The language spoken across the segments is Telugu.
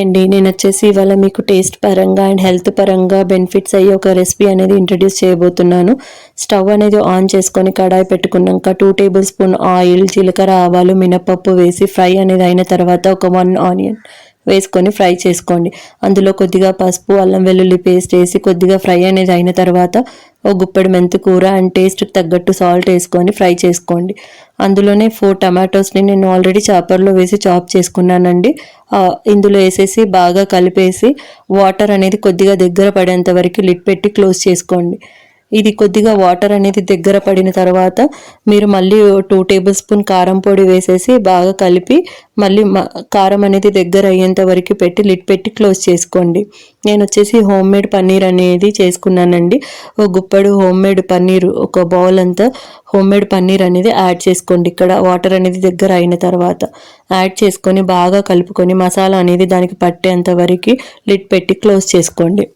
అండి. నేను వచ్చేసి ఇవాళ మీకు టేస్ట్ పరంగా అండ్ హెల్త్ పరంగా బెనిఫిట్స్ అయ్యే ఒక రెసిపీ అనేది ఇంట్రడ్యూస్ చేయబోతున్నాను. స్టవ్ అనేది ఆన్ చేసుకొని కడాయి పెట్టుకున్నాక టూ టేబుల్ స్పూన్ ఆయిల్ జీలకర్ర ఆవాలు మినపప్పు వేసి ఫ్రై అనేది అయిన తర్వాత ఒక వన్ ఆనియన్ వేసుకొని ఫ్రై చేసుకోండి. అందులో కొద్దిగా పసుపు అల్లం వెల్లుల్లి పేస్ట్ వేసి కొద్దిగా ఫ్రై అనేది అయిన తర్వాత ఒక గుప్పెడు మెంతి కూర అండ్ టేస్ట్కి తగ్గట్టు సాల్ట్ వేసుకొని ఫ్రై చేసుకోండి. అందులోనే ఫోర్ టమాటోస్ని నేను ఆల్రెడీ చాపర్లో వేసి చాప్ చేసుకున్నానండి. ఇందులో వేసేసి బాగా కలిపేసి వాటర్ అనేది కొద్దిగా దగ్గర పడేంత వరకు లిడ్ పెట్టి క్లోజ్ చేసుకోండి. ఇది కొద్దిగా వాటర్ అనేది దగ్గర పడిన తర్వాత మీరు మళ్ళీ టూ టేబుల్ స్పూన్ కారం పొడి వేసేసి బాగా కలిపి మళ్ళీ కారం అనేది దగ్గర అయ్యేంత వరకు పెట్టి లిట్ పెట్టి క్లోజ్ చేసుకోండి. నేను వచ్చేసి హోమ్ మేడ్ పన్నీర్ అనేది చేసుకున్నానండి. ఒక గుప్పడు హోమ్ మేడ్ పన్నీర్ ఒక బౌల్ అంతా హోమ్ మేడ్ పన్నీర్ అనేది యాడ్ చేసుకోండి. ఇక్కడ వాటర్ అనేది దగ్గర అయిన తర్వాత యాడ్ చేసుకొని బాగా కలుపుకొని మసాలా అనేది దానికి పట్టేంత వరకు లిట్ పెట్టి క్లోజ్ చేసుకోండి.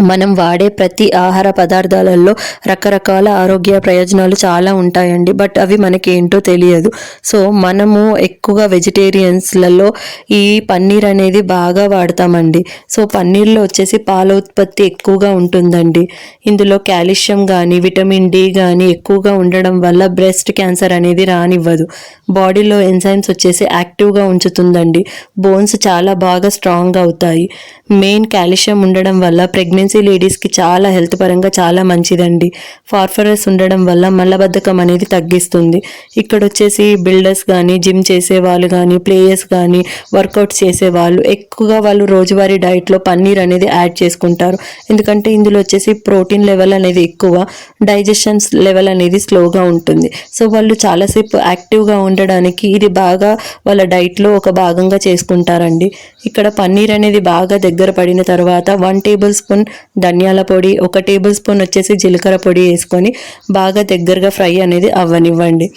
మనం వాడే ప్రతి ఆహార పదార్థాలలో రకరకాల ఆరోగ్య ప్రయోజనాలు చాలా ఉంటాయండి. బట్ అవి మనకి ఏంటో తెలియదు. సో మనము ఎక్కువగా వెజిటేరియన్స్లలో ఈ పన్నీర్ అనేది బాగా వాడతామండి. సో పన్నీర్లో వచ్చేసి పాల ఉత్పత్తి ఎక్కువగా ఉంటుందండి. ఇందులో కాల్షియం కానీ విటమిన్ డి కానీ ఎక్కువగా ఉండడం వల్ల బ్రెస్ట్ క్యాన్సర్ అనేది రానివ్వదు. బాడీలో ఎంజైమ్స్ వచ్చేసి యాక్టివ్గా ఉంచుతుందండి. బోన్స్ చాలా బాగా స్ట్రాంగ్ అవుతాయి. మెయిన్ కాల్షియం ఉండడం వల్ల ప్రెగ్నెన్సీ లేడీస్కి చాలా హెల్త్ పరంగా చాలా మంచిదండి. ఫార్ఫరస్ ఉండడం వల్ల మలబద్ధకం అనేది తగ్గిస్తుంది. ఇక్కడ వచ్చేసి బిల్డర్స్ కానీ జిమ్ చేసే వాళ్ళు కానీ ప్లేయర్స్ కానీ వర్కౌట్స్ చేసే వాళ్ళు ఎక్కువగా వాళ్ళు రోజువారీ డైట్లో పన్నీర్ అనేది యాడ్ చేసుకుంటారు. ఎందుకంటే ఇందులో వచ్చేసి ప్రోటీన్ లెవెల్ అనేది ఎక్కువ డైజెషన్ లెవెల్ అనేది స్లోగా ఉంటుంది. సో వాళ్ళు చాలాసేపు యాక్టివ్గా ఉండడానికి ఇది బాగా వాళ్ళ డైట్లో ఒక భాగంగా చేసుకుంటారండి. ఇక్కడ పన్నీర్ అనేది బాగా దగ్గర పడిన తర్వాత వన్ టేబుల్ స్పూన్ ధనియాల పొడి ఒక టేబుల్ స్పూన్ వచ్చేసి జీలకర్ర పొడి వేసుకొని బాగా దగ్గరగా ఫ్రై అనేది అవ్వనివ్వండి.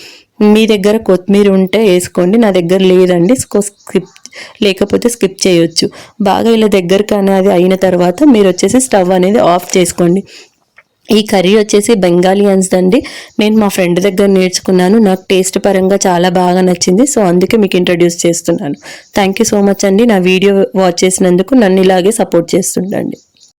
మీ దగ్గర కొత్తిమీర ఉంటే వేసుకోండి. నా దగ్గర లేదండి. స్కిప్ లేకపోతే స్కిప్ చేయొచ్చు. బాగా ఇలా దగ్గరకు అనేది అయిన తర్వాత మీరు వచ్చేసి స్టవ్ అనేది ఆఫ్ చేసుకోండి. ఈ కర్రీ వచ్చేసి బెంగాలియన్స్ అండి. నేను మా ఫ్రెండ్ దగ్గర నేర్చుకున్నాను. నాకు టేస్ట్ పరంగా చాలా బాగా నచ్చింది. సో అందుకే మీకు ఇంట్రడ్యూస్ చేస్తున్నాను. థ్యాంక్ యూ సో మచ్ అండి. నా వీడియో వాచ్ చేసినందుకు నన్ను ఇలాగే సపోర్ట్ చేస్తుండండి.